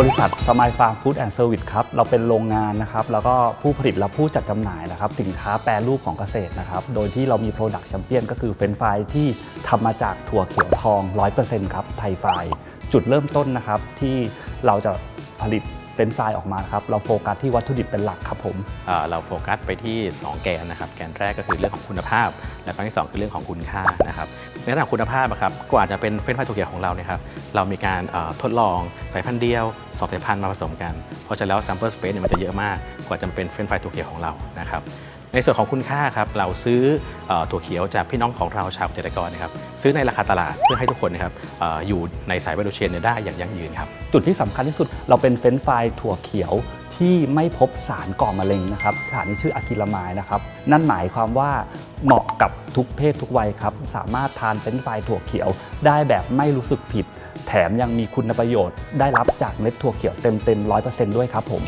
บริษัทสมายฟาร์มฟู้ดแอนด์เซอร์วิสครับเราเป็นโรงงานนะครับแล้วก็ผู้ผลิตและผู้จัดจำหน่ายนะครับสินค้าแปรรูปของเกษตรนะครับโดยที่เรามีโปรดักต์แชมเปี้ยนก็คือเฟรนไฟรายที่ทำมาจากถั่วเขียวทอง 100%ครับไทยไฟร์จุดเริ่มต้นนะครับที่เราจะผลิต เฟรนฟรายออกมาครับเราโฟกัสที่วัตถุดิบเป็นหลักครับผมเอ่อเราโฟกัสไปที่ 2 แกนนะครับ แกนแรกก็คือเรื่องของคุณภาพ และแกนที่2คือเรื่องของคุณค่านะครับ ในเรื่องคุณภาพอะครับกว่าจะเป็นเฟรนไฟรายถั่วเขียวของเราเนี่ยครับ เรามีการเอ่อทดลองสายพันธุ์เดียวสองสายพันธุ์มาผสมกัน เพราะฉะนั้นแล้ว sample space เนี่ยมันจะเยอะมาก กว่าจะเป็นเฟรนไฟรายถั่วเขียวของเรานะครับ ในส่วนของคุณค่าครับเราซื้ออถั่วเขียวจากพี่น้องของเราชาวเกษตรกรนะครับซื้อในราคาตลาดเพื่อให้ทุกคนนะครับออยู่ในสายวัตถุเชนได้อย่างยั่งยืนครับจุดที่สำคัญที่สุดเราเป็นเฟรนช์ฟถั่วเขียวที่ไม่พบสารก่อมะเร็งนะครับสารนี้ชื่ออะคิลามายนะครับ นั่นหมายความว่าเหมาะกับทุกเพศทุกวัยครับ สามารถทานเฟรนช์ฟถั่วเขียว ได้แบบไม่รู้สึกผิด แถมยังมีคุณประโยชน์ ได้รับจากเม็ดถั่วเขียวเต็มๆ100%ด้วยครับผม